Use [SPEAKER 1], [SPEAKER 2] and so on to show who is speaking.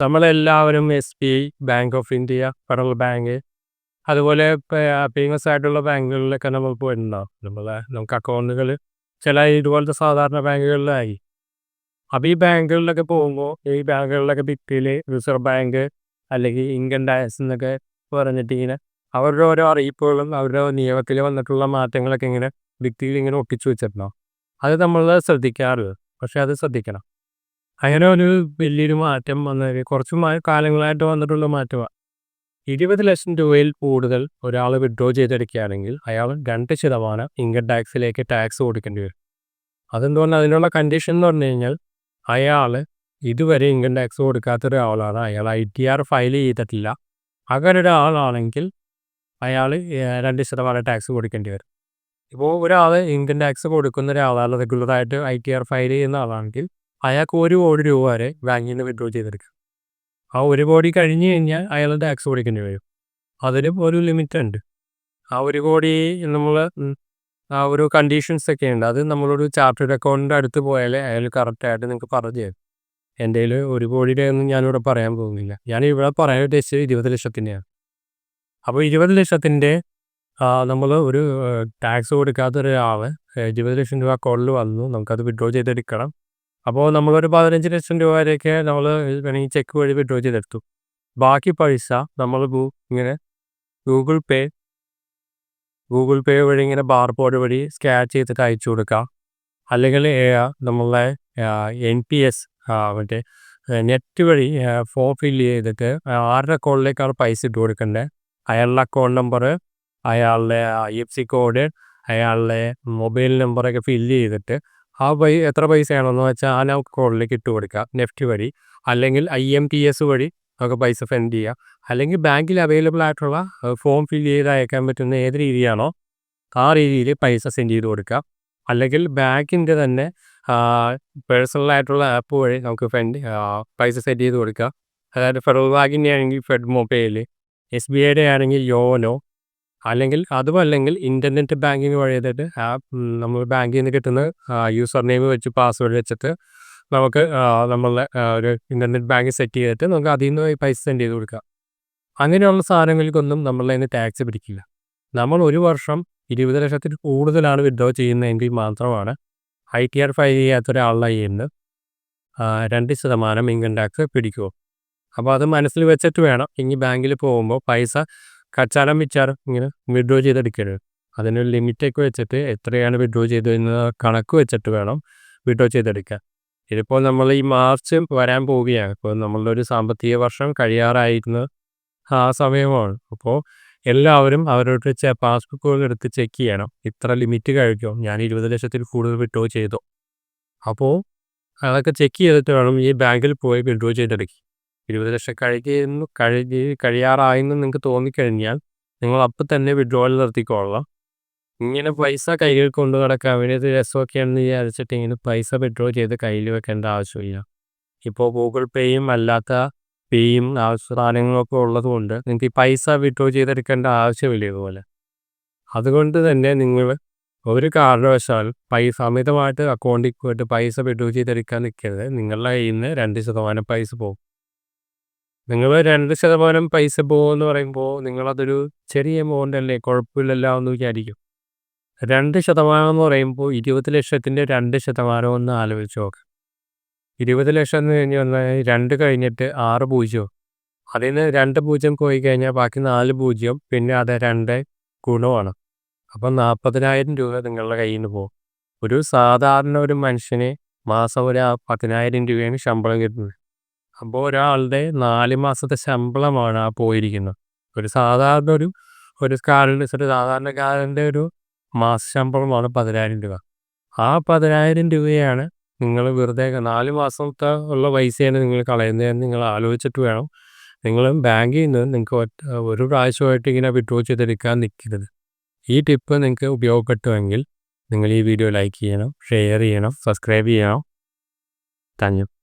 [SPEAKER 1] നമ്മളെല്ലാവരും S B I bank of India federal bank അതുപോലെ famous ആയിട്ടുള്ള ബാങ്കുകളിലൊക്കെ നമ്മൾ പോയിട്ടുണ്ടാവും നമ്മളെ നമുക്ക് അക്കൗണ്ടുകൾ ചില ഇതുപോലത്തെ സാധാരണ ബാങ്കുകളിലായി. അപ്പോൾ ഈ ബാങ്കുകളിലൊക്കെ പോകുമ്പോൾ ഈ ബാങ്കുകളിലൊക്കെ ഭിത്തിയിൽ റിസർവ് ബാങ്ക് അല്ലെങ്കിൽ ഇൻകം ടാക്സ് എന്നൊക്കെ പറഞ്ഞിട്ട് ഇങ്ങനെ അവരുടെ ഓരോ അറിയിപ്പുകളും അവരുടെ നിയമത്തിൽ വന്നിട്ടുള്ള മാറ്റങ്ങളൊക്കെ ഇങ്ങനെ ഭിത്തിയിൽ ഇങ്ങനെ ഒട്ടിച്ചു വെച്ചിട്ടുണ്ടാവും അത് നമ്മൾ ശ്രദ്ധിക്കാറില്ല പക്ഷേ അത് ശ്രദ്ധിക്കണം. അങ്ങനെ ഒരു വലിയൊരു മാറ്റം വന്നത് കുറച്ച് കാലങ്ങളായിട്ട് വന്നിട്ടുള്ള മാറ്റമാണ് ഇരുപത് ലക്ഷം രൂപയിൽ കൂടുതൽ ഒരാൾ വിഡ്രോ ചെയ്തെടുക്കുകയാണെങ്കിൽ അയാൾ രണ്ട് ശതമാനം ഇൻകം ടാക്സിലേക്ക് ടാക്സ് കൊടുക്കേണ്ടി വരും. അതെന്തുകൊണ്ട് അതിനുള്ള കണ്ടീഷൻ എന്ന് പറഞ്ഞു കഴിഞ്ഞാൽ അയാൾ ഇതുവരെ ഇൻകം ടാക്സ് കൊടുക്കാത്ത ഒരാളാണ്. അയാൾ ഐ ടി ആർ ഫയൽ ചെയ്തിട്ടില്ല. അങ്ങനെ ഒരാളാണെങ്കിൽ അയാൾ രണ്ട് ശതമാനം ടാക്സ് കൊടുക്കേണ്ടി വരും. ഇപ്പോൾ ഒരാൾ ഇൻകം ടാക്സ് കൊടുക്കുന്ന ഒരാളാണ് റെഗുലറായിട്ട് ഐ ടി ആർ ഫയൽ ചെയ്യുന്ന ആളാണെങ്കിൽ അയാൾക്ക് ഒരു കോടി രൂപ വരെ ബാങ്കിൽ നിന്ന് വിഡ്രോ ചെയ്തെടുക്കാം ആ ഒരു കോടി കഴിഞ്ഞ് കഴിഞ്ഞാൽ അയാൾ ടാക്സ് കൊടുക്കേണ്ടി വരും. അതിന് ഒരു ലിമിറ്റ് ഉണ്ട്. ആ ഒരു കോടി നമ്മൾ ആ ഒരു കണ്ടീഷൻസ് ഒക്കെ ഉണ്ട്. അത് നമ്മളൊരു ചാർട്ടേഡ് അക്കൗണ്ടിന്റെ അടുത്ത് പോയാൽ അയാൾ കറക്റ്റായിട്ട് നിങ്ങൾക്ക് പറഞ്ഞു തരും. എന്റെ കയ്യിൽ ഒരു കോടിയുടെ ഒന്നും ഞാനിവിടെ പറയാൻ പോകുന്നില്ല. ഞാൻ ഇവിടെ പറയാൻ ഉദ്ദേശിച്ചത് ഇരുപത് ലക്ഷത്തിന്റെയാണ് അപ്പോൾ ഇരുപത് ലക്ഷത്തിന്റെ നമ്മൾ ഒരു ടാക്സ് കൊടുക്കാത്ത ഒരാൾ ഇരുപത് ലക്ഷം രൂപ അക്കൗണ്ടിൽ വന്നു. നമുക്കത് വിഡ്രോ ചെയ്തെടുക്കണം. അപ്പോൾ നമ്മളൊരു പതിനഞ്ച് ലക്ഷം രൂപ വരെയൊക്കെ നമ്മൾ വേണമെങ്കിൽ ചെക്ക് വഴി വിഡ്രോ ചെയ്തെടുത്തു. ബാക്കി പൈസ നമ്മൾ ഇങ്ങനെ ഗൂഗിൾ പേ ഗൂഗിൾ പേ വഴി ഇങ്ങനെ ബാർ കോഡ് വഴി സ്കാൻ ചെയ്തിട്ട് അയച്ചു കൊടുക്കാം. അല്ലെങ്കിൽ നമ്മളെ എൻ പി എസ് മറ്റേ നെറ്റ് വഴി ഫോം ഫില്ല് ചെയ്തിട്ട് ആരുടെ അക്കൗണ്ടിലേക്കാണ് പൈസ ഇട്ട് കൊടുക്കേണ്ടത് അയാളുടെ അക്കൗണ്ട് നമ്പർ അയാളുടെ ഐ എഫ് സി കോഡ് അയാളുടെ മൊബൈൽ നമ്പറൊക്കെ ഫില്ല് ചെയ്തിട്ട് ആ പൈ എത്ര പൈസയാണെന്ന് വെച്ചാൽ ആ അക്കൗണ്ടിലേക്ക് ഇട്ട് കൊടുക്കുക. നെഫ്റ്റ് വഴി. അല്ലെങ്കിൽ ഐ എം പി എസ് വഴി നമുക്ക് പൈസ സെൻഡ് ചെയ്യാം. അല്ലെങ്കിൽ ബാങ്കിൽ അവൈലബിൾ ആയിട്ടുള്ള ഫോം ഫിൽ ചെയ്ത് അയക്കാൻ പറ്റുന്ന ഏത് രീതിയാണോ ആ രീതിയിൽ പൈസ സെൻഡ് ചെയ്ത് കൊടുക്കുക. അല്ലെങ്കിൽ ബാങ്കിന്റെ തന്നെ പേഴ്സണൽ ആയിട്ടുള്ള ആപ്പ് വഴി നമുക്ക് ഫെൻഡ് പൈസ സെൻഡ് ചെയ്ത് കൊടുക്കുക. അതായത് ഫെഡറൽ ബാങ്കിന്റെ ആണെങ്കിൽ ഫെഡ് മൊബൈൽ എസ് ബി ഐയുടെ ആണെങ്കിൽ യോനോ അല്ലെങ്കിൽ അതും അല്ലെങ്കിൽ ഇന്റർനെറ്റ് ബാങ്കിങ് ചെയ്തിട്ട് ആപ്പ് നമ്മൾ ബാങ്കിൽ നിന്ന് കിട്ടുന്ന യൂസർ നെയിം വെച്ച് പാസ്വേഡ് വെച്ചിട്ട് നമുക്ക് നമ്മളുടെ ഒരു ഇന്റർനെറ്റ് ബാങ്ക് സെറ്റ് ചെയ്തിട്ട് നമുക്ക് അതിൽ നിന്ന് പൈസ സെൻഡ് ചെയ്ത് കൊടുക്കാം. അങ്ങനെയുള്ള സാധനങ്ങൾക്കൊന്നും നമ്മളുടെ നിന്ന് ടാക്സ് പിടിക്കില്ല. നമ്മൾ ഒരു വർഷം ഇരുപത് ലക്ഷത്തിൽ കൂടുതലാണ് വിഡ്രോ ചെയ്യുന്നതെങ്കിൽ മാത്രമാണ് ഐ ടി ആർ ഫയൽ ചെയ്യാത്ത ഒരാളുടെ കയ്യിൽ നിന്ന് രണ്ട് ശതമാനം ഇൻകം ടാക്സ് പിടിക്കുമോ അപ്പോൾ അത് മനസ്സിൽ വെച്ചിട്ട് വേണം ഇനി ബാങ്കിൽ പോകുമ്പോൾ പൈസ കച്ചാലം വെച്ചാറ് ഇങ്ങനെ വിഡ്രോ ചെയ്തെടുക്കരുത്. അതിനൊരു ലിമിറ്റൊക്കെ വെച്ചിട്ട് എത്രയാണ് വിഡ്രോ ചെയ്തതെന്ന് കണക്ക് വെച്ചിട്ട് വേണം വിഡ്രോ ചെയ്തെടുക്കാൻ. ഇതിപ്പോൾ നമ്മൾ ഈ മാർച്ച് വരാൻ പോവുകയാണ്. ഇപ്പോൾ നമ്മളുടെ ഒരു സാമ്പത്തിക വർഷം കഴിയാറായിരുന്ന ആ സമയമാണ്. അപ്പോൾ എല്ലാവരും അവരുടെ പാസ്ബുക്കുകൾ എടുത്ത് ചെക്ക് ചെയ്യണം. ഇത്ര ലിമിറ്റ് കഴിക്കും ഞാൻ ഇരുപത് ലക്ഷത്തിൽ കൂടുതൽ വിഡ്രോ ചെയ്തോ? അപ്പോൾ അതൊക്കെ ചെക്ക് ചെയ്തിട്ട് വേണം ഈ ബാങ്കിൽ പോയി വിഡ്രോ ചെയ്തെടുക്കുക ഇരുപത് ലക്ഷം കഴിയുന്നു കഴിഞ്ഞ് കഴിയാറായെന്ന് നിങ്ങൾക്ക് തോന്നിക്കഴിഞ്ഞാൽ നിങ്ങൾ അപ്പം തന്നെ വിഡ്രോവൽ നിർത്തിക്കൊള്ളാം ഇങ്ങനെ പൈസ കയ്യിൽ കൊണ്ടു നടക്കാൻ വേണ്ടി രസമൊക്കെയാണെന്ന് വിചാരിച്ചിട്ട് ഇങ്ങനെ പൈസ വിഡ്രോ ചെയ്ത് കയ്യിൽ വെക്കേണ്ട ആവശ്യമില്ല. ഇപ്പോൾ ഗൂഗിൾ പേയും അല്ലാത്ത പേയും സാധനങ്ങളൊക്കെ ഉള്ളതുകൊണ്ട് നിങ്ങൾക്ക് ഈ പൈസ വിഡ്രോ ചെയ്തെടുക്കേണ്ട ആവശ്യമില്ല ഇതുപോലെ. അതുകൊണ്ട് തന്നെ നിങ്ങൾ ഒരു കാരണവശാലും പൈസ അമിതമായിട്ട് അക്കൗണ്ടിൽ പോയിട്ട് പൈസ വിഡ്രോ ചെയ്തെടുക്കാൻ നിൽക്കരുത്. നിങ്ങളുടെ കയ്യിൽ നിന്ന് രണ്ട് ശതമാനം പൈസ പോകും. നിങ്ങൾ രണ്ട് ശതമാനം പൈസ പോകുമെന്ന് പറയുമ്പോൾ നിങ്ങളതൊരു ചെറിയ എമൗണ്ട് അല്ലേ? കുഴപ്പമില്ലല്ലോ എന്ന് വിചാരിക്കും. രണ്ട് ശതമാനം എന്ന് പറയുമ്പോൾ ഇരുപത് ലക്ഷത്തിന്റെ രണ്ട് ശതമാനം ഒന്ന് ആലോചിച്ച് നോക്കാം. ഇരുപത് ലക്ഷം എന്ന് കഴിഞ്ഞ് വന്നാൽ രണ്ട് കഴിഞ്ഞിട്ട് ആറ് പൂജ്യം. അതിൽ നിന്ന് രണ്ട് പൂജ്യം പോയി കഴിഞ്ഞാൽ ബാക്കി നാല് പൂജ്യം പിന്നെ അത് രണ്ട് ഗുണമാണ്. അപ്പം നാൽപ്പതിനായിരം രൂപ നിങ്ങളുടെ കയ്യിൽ നിന്ന് പോകും. ഒരു സാധാരണ ഒരു മനുഷ്യന് മാസം ഒരു പതിനായിരം രൂപയാണ് ശമ്പളം കിട്ടുന്നത്. അപ്പോൾ ഒരാളുടെ നാല് മാസത്തെ ശമ്പളമാണ് ആ പോയിരിക്കുന്നത്. ഒരു സാധാരണ ഒരു ഒരു കാരന്റെ ഒരു സാധാരണക്കാരന്റെ ഒരു മാസ ശമ്പളമാണ് പതിനായിരം രൂപ. ആ പതിനായിരം രൂപയാണ് നിങ്ങൾ വെറുതെ നാല് മാസത്തെ ഉള്ള പൈസയാണ് നിങ്ങൾ കളയുന്നതെന്ന് നിങ്ങൾ ആലോചിച്ചിട്ട് വേണം. നിങ്ങൾ ബാങ്കിൽ നിന്ന് നിങ്ങൾക്ക് ഒരു പ്രാവശ്യമായിട്ട് ഇങ്ങനെ വിഡ്രോ ചെയ്തെടുക്കാൻ നിൽക്കരുത്. ഈ ടിപ്പ് നിങ്ങൾക്ക് ഉപയോഗപ്പെട്ടുവെങ്കിൽ നിങ്ങൾ ഈ വീഡിയോ ലൈക്ക് ചെയ്യണം ഷെയർ ചെയ്യണം സബ്സ്ക്രൈബ് ചെയ്യണം. താങ്ക്